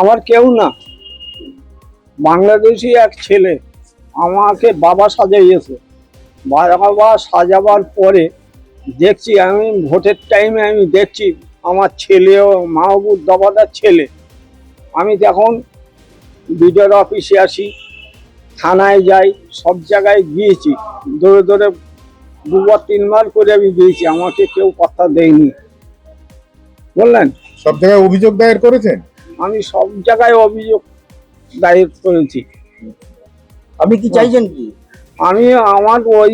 আমার কেউ না। বাংলাদেশি এক ছেলে আমাকে বাবা সাজাইয়েছে বাবা সাজাবার পরে দেখছি আমি ভোটের টাইমে আমি দেখছি আমার ছেলেও মাহবুব দবাদার ছেলে। আমি তখন বিডিওর অফিসে আসি, থানায় যাই, সব জায়গায় গিয়েছি। দৌড়ে দৌড়ে দুবার, তিনবার করে আমি গিয়েছি, আমাকে কেউ কথা দেয়নি। বললেন? সব জায়গায় অভিযোগ দায়ের করেছেন? আমি সব জায়গায় অভিযোগ দায়ের করেছি। আপনি কি চাইছেন কি? আমি আমার ওই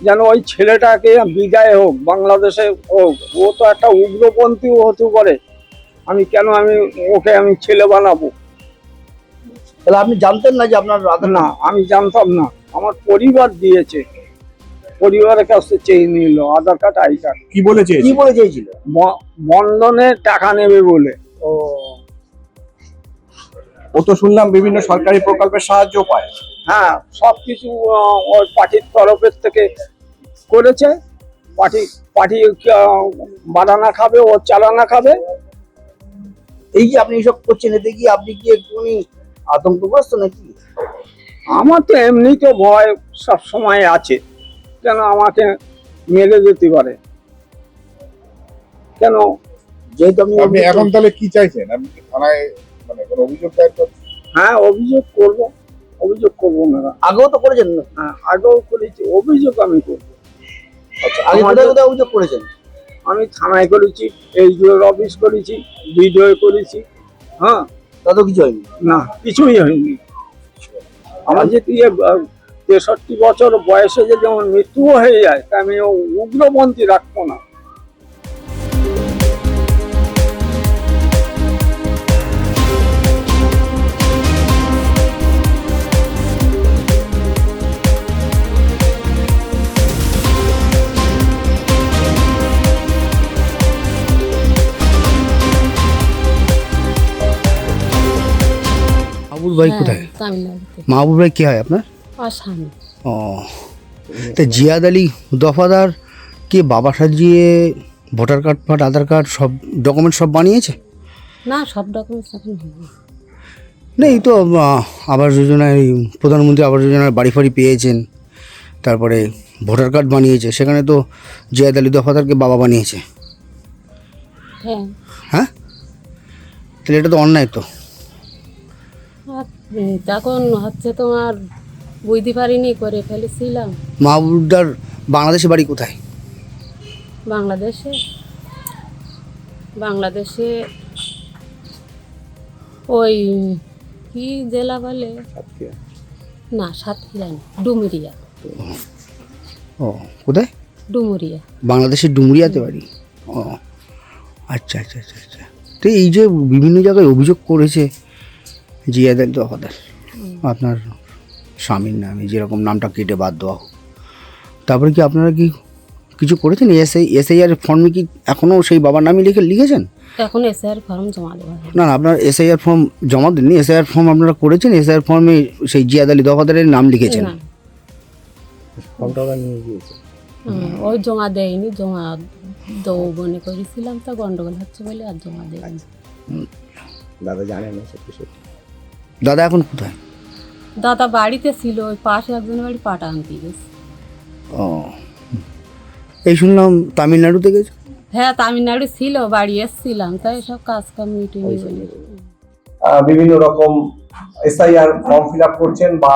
যেন ওই ছেলেটাকে বিদায় হোক বাংলাদেশে হোক ও তো একটা উগ্রপন্থী হতে পারে। আমি কেন আমি ওকে আমি ছেলে বানাবো? তাহলে আপনি জানতেন না যে আপনার আধার না আমি জানতাম না। আমার পরিবার দিয়েছে। পরিবারের কাছে চেয়ে নিল আধার কার্ড আই কার্ড। কি বলেছে কি বলে চেয়েছিল? বন্ধনে টাকা নেবে বলে। ও। ও তো শুনলাম বিভিন্ন সরকারি প্রকল্পের সাহায্য পায়। হ্যাঁ সব কিছু ওই পার্টির তরফের থেকে করেছে। পার্টি পার্টি বানানা খাবে ও চালানা খাবে। এই যে আপনি এইসব করছেন এতে কি আপনি কি একটুখানি আতঙ্কগ্রস্ত নাকি? আমার তো এমনি তো ভয় সব সময় আছে। কেন আমাকে মেরে যেতে পারে? কেন? যেহেতু আপনি আপনি এখন তাহলে কি চাইছেন? আপনি থানায় মানে কোনো অভিযোগ দায়ের করছেন হ্যাঁ অভিযোগ করব। অভিযোগ করব না আগেও তো করেছেন? না হ্যাঁ আগেও করেছি। অভিযোগ আমি করব। আচ্ছা আগে কোথায় কোথায় অভিযোগ করেছেন? আমি থানায় করেছি এইচডিওর অফিস করেছি বিডিও করেছি। হ্যাঁ তাতেও কিছু হয়নি? না কিছুই হয়নি। আমার যে আহ, তেষট্টি বছর বয়সে যে যেমন মৃত্যুও হয়ে যায় তা আমি উগ্রপন্থী রাখব না। ভাই হ্যাঁ, কোথায়? তামিলনাড়ুতে। মাহবুব ভাই কি হয় আপনার? আসামি। ও তা জিয়াদ আলী দফাদার কে বাবা সাজিয়ে ভোটার কার্ড ফাট আধার কার্ড সব ডকুমেন্ট সব বানিয়েছে? না সব ডকুমেন্টস এখন না এই তো আবাস যোজনায় প্রধানমন্ত্রী আবাস যোজনার বাড়ি ফাড়ি পেয়েছেন তারপরে ভোটার কার্ড বানিয়েছে সেখানে তো জিয়াদ আলী দফাদারকে বাবা বানিয়েছে। হ্যাঁ। হ্যাঁ? তাহলে এটা তো অন্যায় তো। তখন হচ্ছে তোমার বুঝতে পারিনি করে ফেলেছিলাম। মাহবুবদার বাংলাদেশে বাড়ি কোথায়? বাংলাদেশে। বাংলাদেশে ওই কি জেলা বলে? না সাতক্ষীরা না ডুমুরিয়া। ও কোথায়? ডুমুরিয়া। বাংলাদেশের ডুমুরিয়াতে বাড়ি? ও আচ্ছা আচ্ছা আচ্ছা আচ্ছা। তো এই যে বিভিন্ন জায়গায় অভিযোগ করেছে জিয়াদ আলী দফাদার আপনার স্বামীর নামে যেরকম নামটা কেটে বাদ দেওয়া হোক। তারপরে কি আপনারা কি কিছু করেছেন? এসআই এসআইআর ফর্মে কি এখনও সেই বাবার নামই লিখে লিখেছেন? এখন এসআর ফর্ম জমা দেওয়া না না আপনার এসআইআর ফর্ম জমা দেননি। এসআইআর ফর্ম আপনারা করেছেন? এসআইআর ফর্মে সেই জিয়াদ আলী দফাদারের নাম লিখেছেন? না। ওই জমা দেয়নি জমা দেবো মনে করেছিলাম তো গন্ডগোল হচ্ছে বলে আর জমা দেয়নি। দাদা এখন কোথায়? দাদা বাড়িতে ছিল ওই পাশে একজনের বাড়ি আনতে গেছে। ও। এই শুনলাম তামিলনাড়ুতে গেছে? হ্যাঁ তামিলনাড়ু ছিল বাড়ি এসছিলাম তাই সব কাজ কাম মিটিয়ে বিভিন্ন রকম এসআইআর ফর্ম ফিল আপ করছেন বা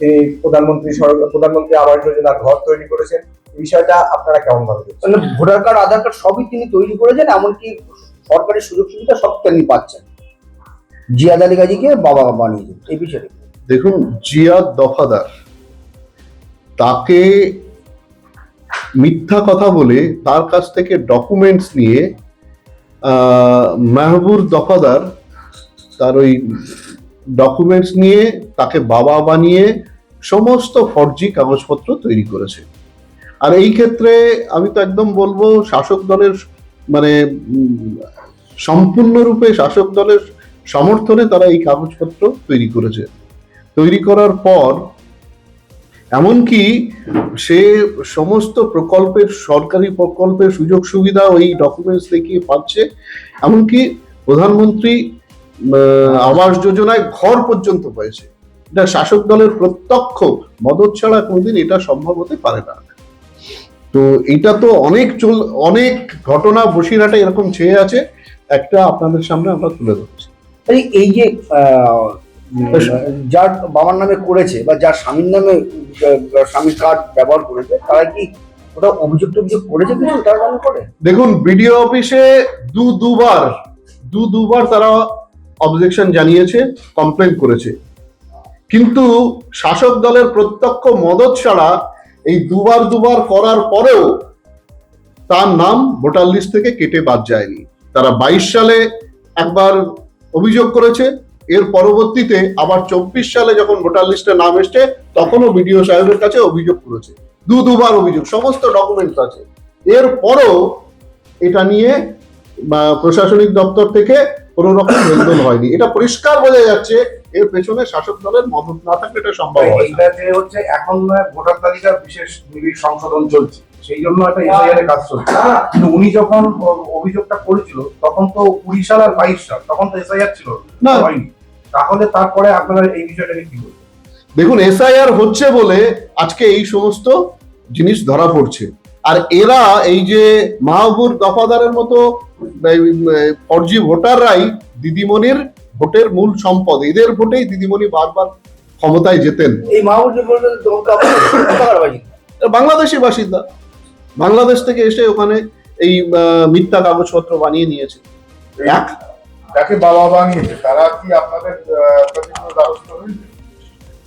তিনি প্রধানমন্ত্রী প্রধানমন্ত্রী আবাস যোজনার ঘর তৈরি করেছেন। বিষয়টা আপনারা কেমন ভাবে মানে ভোটার কার্ড আধার কার্ড সবই তিনি তৈরি করেছেন এমনকি সরকারি সুযোগ সুবিধা সব তিনি পাচ্ছেন। জিয়াদ আলী গাজীকে বাবা বানিয়ে বানিয়েছেন এই বিষয়ে দেখুন জিয়াদ দফাদার। তাকে মিথ্যা কথা বলে তার কাছ থেকে ডকুমেন্টস নিয়ে আহ, মাহবুব দফাদার তার ওই ডকুমেন্টস নিয়ে তাকে বাবা বানিয়ে সমস্ত ফর্জি কাগজপত্র তৈরি করেছে। আর এই ক্ষেত্রে আমি তো একদম বলব শাসক দলের মানে সম্পূর্ণরূপে শাসক দলের সমর্থনে তারা এই কাগজপত্র তৈরি করেছে। তৈরি করার পর এমনকি সে সমস্ত প্রকল্পের সরকারি প্রকল্পের সুযোগ সুবিধা ওই ডকুমেন্টস দেখিয়ে পাচ্ছে। এমনকি প্রধানমন্ত্রী আবাস যোজনায় ঘর পর্যন্ত পেয়েছে এটা শাসক দলের প্রত্যক্ষ মদত ছাড়া কোনোদিন এটা সম্ভব হতে পারে না। তো এটা তো অনেক চল, অনেক ঘটনা বসিরহাটে এরকম ছেয়ে আছে। একটা আপনাদের সামনে আমরা তুলে ধরছি। এই এই যে যার বাবার নামে করেছে বা যার স্বামীর নামে স্বামীর কার্ড ব্যবহার করেছে তারা কি ওটা অভিযোগ টভিযোগ করেছে কিছু তার নামে করে? দেখুন বিডিও অফিসে দু দুবার দু দুবার তারা অবজেকশন জানিয়েছে কমপ্লেন করেছে। কিন্তু শাসক দলের প্রত্যক্ষ মদত ছাড়া এই দুবার দুবার করার পরেও তার নাম ভোটার লিস্ট থেকে কেটে বাদ যায়নি। তারা বাইশ সালে একবার অভিযোগ করেছে। এর পরবর্তীতে আবার চব্বিশ সালে যখন ভোটার লিস্টে নাম এসছে, তখনও বিডিও সাহেবের কাছে অভিযোগ করেছে। দু দুবার অভিযোগ, সমস্ত ডকুমেন্টস আছে। এরপরও এটা নিয়ে প্রশাসনিক দপ্তর থেকে কোনো রকম লেনদেন হয়নি। এটা পরিষ্কার বোঝা যাচ্ছে এর পেছনে শাসক দলের মদত না থাকলে এটা সম্ভব হয় না। এইটা যে হচ্ছে এখন ভোটার তালিকার বিশেষ নিবিড় সংশোধন চলছে। সেই জন্য একটা এসআইআর এর কাজ চলছে। কিন্তু উনি যখন অভিযোগটা করেছিল তখন তো কুড়ি সাল আর বাইশ সাল তখন তো এসআইআর ছিল না। হয়নি। তাহলে তারপরে আপনারা এই বিষয়টাকে কি বলবেন? দেখুন এসআইআর হচ্ছে বলে আজকে এই সমস্ত জিনিস ধরা পড়ছে। আর এরা এই যে মাহবুর দফাদারের মতো ফর্জি ভোটাররাই দিদিমণির ভোটের মূল সম্পদ এদের ভোটেই দিদিমণি বারবার ক্ষমতায় যেতেন। এই মাহবুব যে বললেন তোমাকে আপনার এরা বাংলাদেশি বাসিন্দা বাংলাদেশ থেকে এসে ওখানে এই মিথ্যা কাগজপত্র বানিয়ে নিয়েছে। এক যাকে বাবা বানিয়েছে তারা কি আপনাদের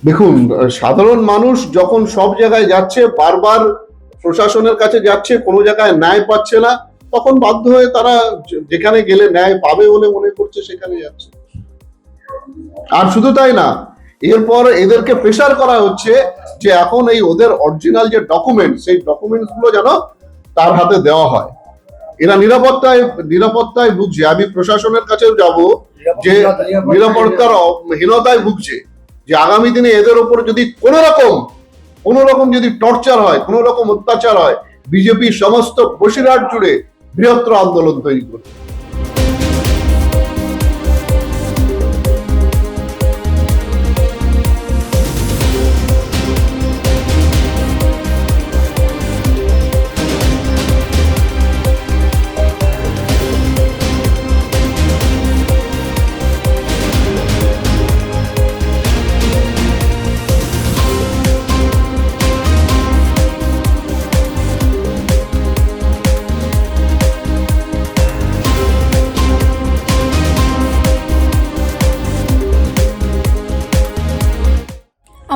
দেখুন সাধারণ মানুষ যখন সব জায়গায় যাচ্ছে বারবার প্রশাসনের কাছে যাচ্ছে কোনো জায়গায় ন্যায় পাচ্ছে না তখন বাধ্য হয়ে তারা যেখানে গেলে ন্যায় পাবে বলে মনে করছে সেখানে যাচ্ছে। আর শুধু তাই না, এরপর এদেরকে প্রেশার করা হচ্ছে যে এখন এই ওদের অরিজিনাল যে ডকুমেন্ট সেই ডকুমেন্টসগুলো যেন তার হাতে দেওয়া হয়। এরা নিরাপত্তায় নিরাপত্তায় ভুগছে। আমি প্রশাসনের কাছেও যাব যে নিরাপত্তার হীনতায় ভুগছে। যে আগামী দিনে এদের উপর যদি কোনো রকম কোনো রকম যদি টর্চার হয়, কোনো রকম অত্যাচার হয় বিজেপি সমস্ত বসিরহাট জুড়ে বৃহত্তর আন্দোলন তৈরি করবে।